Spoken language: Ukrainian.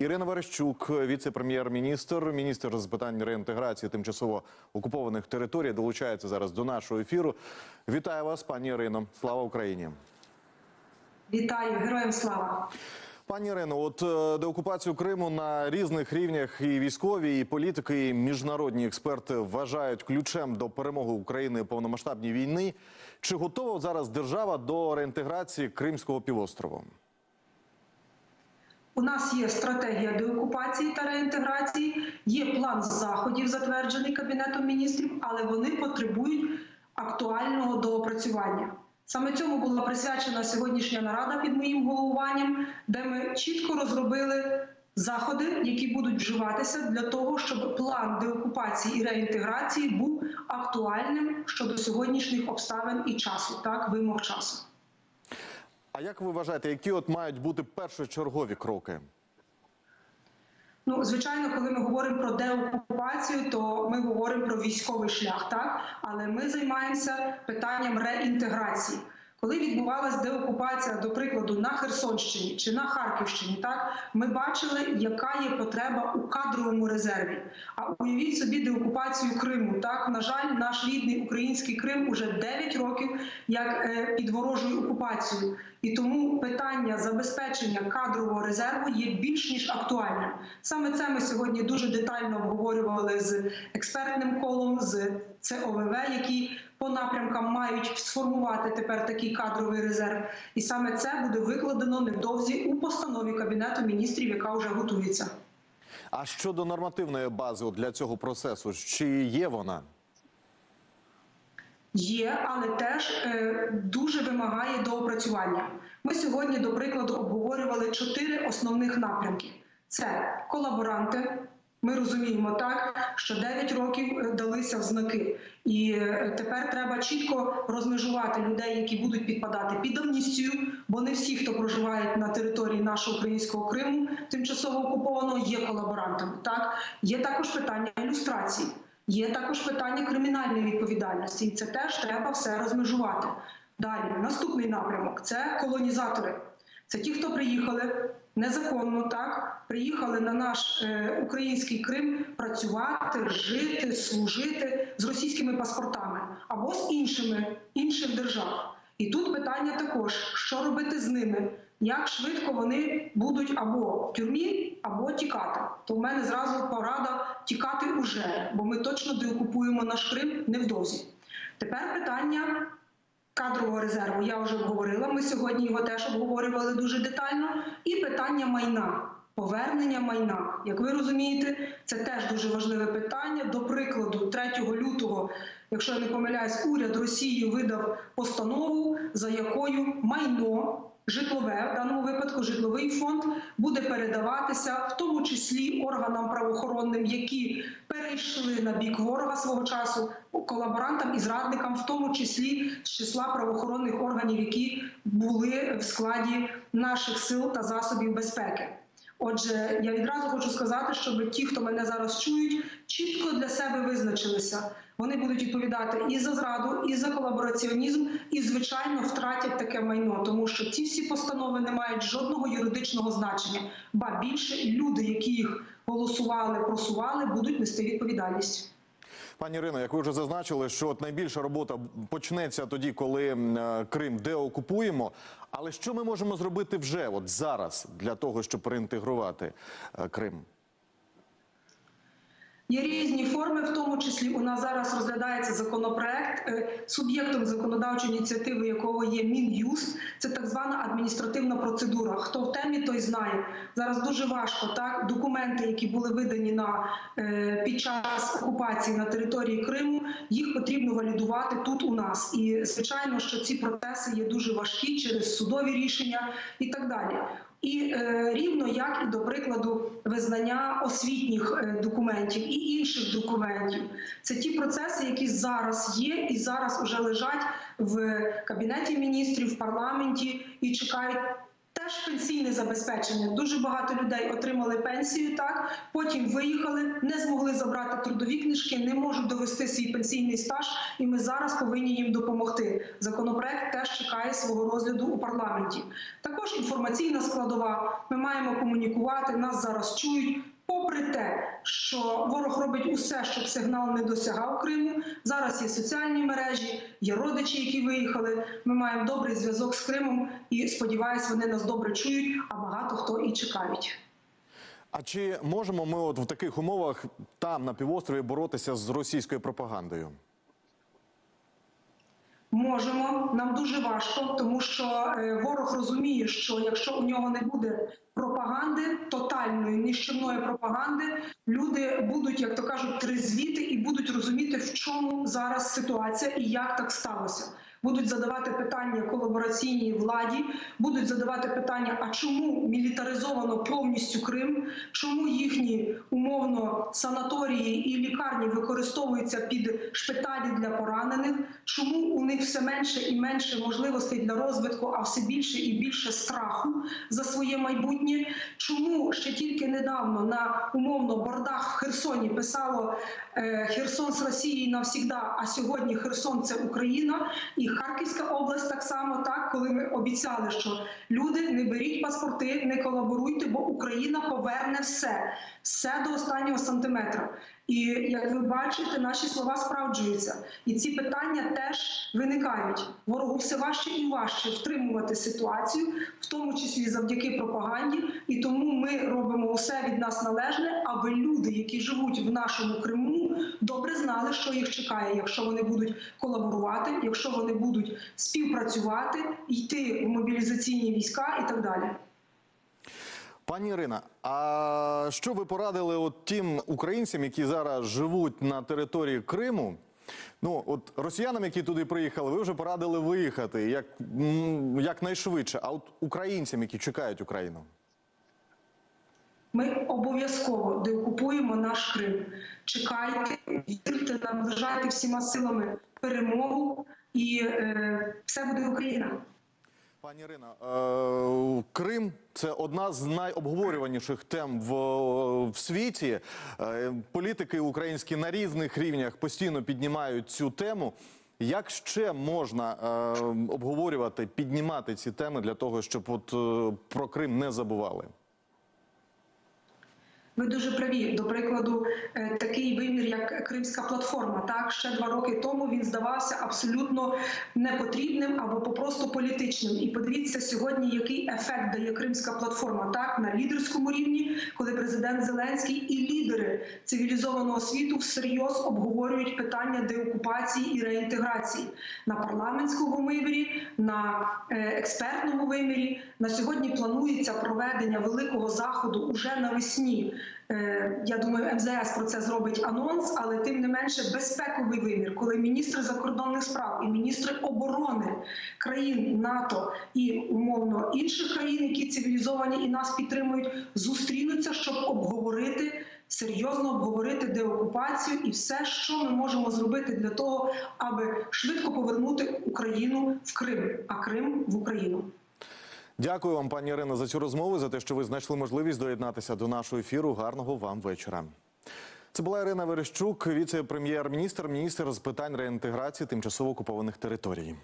Ірина Верещук, віце-прем'єр-міністр, міністр з питань реінтеграції тимчасово окупованих територій, долучається зараз до нашого ефіру. Вітаю вас, пані Ірино. Слава Україні. Вітаю, героям слава. Пані Ірино, от е, деокупацію Криму на різних рівнях і військові, і політики, і міжнародні експерти вважають ключем до перемоги України у повномасштабній війни. Чи готова зараз держава до реінтеграції Кримського півострову? У нас є стратегія деокупації та реінтеграції, є план заходів, затверджений Кабінетом міністрів, але вони потребують актуального доопрацювання. Саме цьому була присвячена сьогоднішня нарада під моїм головуванням, де ми чітко розробили заходи, які будуть вживатися для того, щоб план деокупації і реінтеграції був актуальним щодо сьогоднішніх обставин і часу, так вимог часу. А як ви вважаєте, які от мають бути першочергові кроки? Ну, звичайно, коли ми говоримо про деокупацію, то ми говоримо про військовий шлях, так але ми займаємося питанням реінтеграції. Коли відбувалась деокупація, до прикладу, на Херсонщині чи на Харківщині, так ми бачили, яка є потреба у кадровому резерві. А уявіть собі деокупацію Криму. Так, на жаль, наш рідний український Крим уже 9 років як е, під ворожою окупацією. І тому питання забезпечення кадрового резерву є більш ніж актуальним. Саме це ми сьогодні дуже детально обговорювали з експертним колом, з ЦОВВ, які по напрямкам мають сформувати тепер такий кадровий резерв. І саме це буде викладено невдовзі у постанові Кабінету міністрів, яка вже готується. А щодо нормативної бази для цього процесу, чи є вона? Є, але теж е, дуже вимагає доопрацювання. Ми сьогодні, до прикладу, обговорювали чотири основних напрямки: це колаборанти. Ми розуміємо так, що 9 років е, далися в знаки, і е, тепер треба чітко розмежувати людей, які будуть підпадати під амністію, бо не всі, хто проживають на території нашого українського Криму, тимчасово окупованого, є колаборантами. Так є також питання ілюстрації. Є також питання кримінальної відповідальності, і це теж треба все розмежувати. Далі наступний напрямок це колонізатори. Це ті, хто приїхали незаконно, так приїхали на наш е, український Крим працювати, жити, служити з російськими паспортами або з іншими інших держав. І тут питання також: що робити з ними? Як швидко вони будуть або в тюрмі, або тікати? То в мене зразу порада тікати уже, бо ми точно деокупуємо наш Крим невдовзі. Тепер питання кадрового резерву. Я вже обговорила. Ми сьогодні його теж обговорювали дуже детально. І питання майна. Повернення майна, як ви розумієте, це теж дуже важливе питання. До прикладу, 3 лютого, якщо я не помиляюсь, уряд Росії видав постанову, за якою майно житлове в даному випадку житловий фонд буде передаватися, в тому числі органам правоохоронним, які перейшли на бік ворога свого часу, колаборантам і зрадникам, в тому числі з числа правоохоронних органів, які були в складі наших сил та засобів безпеки. Отже, я відразу хочу сказати, щоб ті, хто мене зараз чують, чітко для себе визначилися. Вони будуть відповідати і за зраду, і за колабораціонізм, і звичайно втратять таке майно, тому що ці всі постанови не мають жодного юридичного значення. Ба більше люди, які їх голосували, просували, будуть нести відповідальність. Пані Ірино, як ви вже зазначили, що от найбільша робота почнеться тоді, коли е, Крим деокупуємо. Але що ми можемо зробити вже от зараз для того, щоб реінтегрувати е, Крим? Є різні форми, в тому числі у нас зараз розглядається законопроект, е, суб'єктом законодавчої ініціативи, якого є Мін'юст. Це так звана адміністративна процедура. Хто в темі, той знає. Зараз дуже важко так. Документи, які були видані на е, під час окупації на території Криму, їх потрібно валідувати тут у нас. І звичайно, що ці процеси є дуже важкі через судові рішення і так далі. І е, рівно як і до прикладу визнання освітніх е, документів і інших документів, це ті процеси, які зараз є, і зараз вже лежать в кабінеті міністрів, в парламенті і чекають. Те Теж пенсійне забезпечення. Дуже багато людей отримали пенсію, так потім виїхали, не змогли забрати трудові книжки, не можуть довести свій пенсійний стаж, і ми зараз повинні їм допомогти. Законопроект теж чекає свого розгляду у парламенті. Також інформаційна складова. Ми маємо комунікувати. Нас зараз чують. Попри те, що ворог робить усе, щоб сигнал не досягав Криму. Зараз є соціальні мережі, є родичі, які виїхали. Ми маємо добрий зв'язок з Кримом і сподіваюся, вони нас добре чують. А багато хто і чекають. А чи можемо ми от в таких умовах там на півострові боротися з російською пропагандою? Можемо, нам дуже важко, тому що е, ворог розуміє, що якщо у нього не буде пропаганди, тотальної нищівної пропаганди, люди будуть, як то кажуть, трезвіти і будуть розуміти, в чому зараз ситуація і як так сталося. Будуть задавати питання колабораційній владі, будуть задавати питання: а чому мілітаризовано повністю Крим? Чому їхні умовно санаторії і лікарні використовуються під шпиталі для поранених? Чому у них все менше і менше можливостей для розвитку, а все більше і більше страху за своє майбутнє? Чому ще тільки недавно на умовно бордах в Херсоні писало е, Херсон з Росії навсігда, а сьогодні Херсон це Україна і Харківська область так само, так коли ми обіцяли, що люди не беріть паспорти, не колаборуйте, бо Україна поверне все, все до останнього сантиметра. І як ви бачите, наші слова справджуються, і ці питання теж виникають. Ворогу все важче і важче втримувати ситуацію, в тому числі завдяки пропаганді. І тому ми робимо усе від нас належне, аби люди, які живуть в нашому Криму, добре знали, що їх чекає, якщо вони будуть колаборувати, якщо вони будуть співпрацювати, йти в мобілізаційні війська і так далі. Пані Ірина, а що ви порадили от тим українцям, які зараз живуть на території Криму? Ну, от росіянам, які туди приїхали, ви вже порадили виїхати як, м, якнайшвидше. А от українцям, які чекають Україну? Ми обов'язково деокупуємо наш Крим. Чекайте, вірте, наближайте всіма силами перемогу, і е, все буде Україна. Пані Ірина, е, Крим це одна з найобговорюваніших тем в, в світі. Е, політики українські на різних рівнях постійно піднімають цю тему. Як ще можна е, обговорювати, піднімати ці теми для того, щоб от, про Крим не забували? Ви дуже праві. До прикладу, е, такий вимір, як Кримська платформа. Так ще два роки тому він здавався абсолютно непотрібним або попросту політичним. І подивіться сьогодні, який ефект дає Кримська платформа. Так на лідерському рівні, коли президент Зеленський і лідери цивілізованого світу всерйоз обговорюють питання деокупації і реінтеграції на парламентському вимірі, на е, експертному вимірі. На сьогодні планується проведення великого заходу уже навесні. Е, Я думаю, МЗС про це зробить анонс, але тим не менше безпековий вимір, коли міністри закордонних справ і міністри оборони країн НАТО і умовно інших країн, які цивілізовані і нас підтримують, зустрінуться, щоб обговорити. Серйозно обговорити деокупацію і все, що ми можемо зробити для того, аби швидко повернути Україну в Крим, а Крим в Україну. Дякую вам, пані Ірина, за цю розмову, за те, що ви знайшли можливість доєднатися до нашого ефіру. Гарного вам вечора. Це була Ірина Верещук, віце-прем'єр-міністр, міністр з питань реінтеграції тимчасово окупованих територій.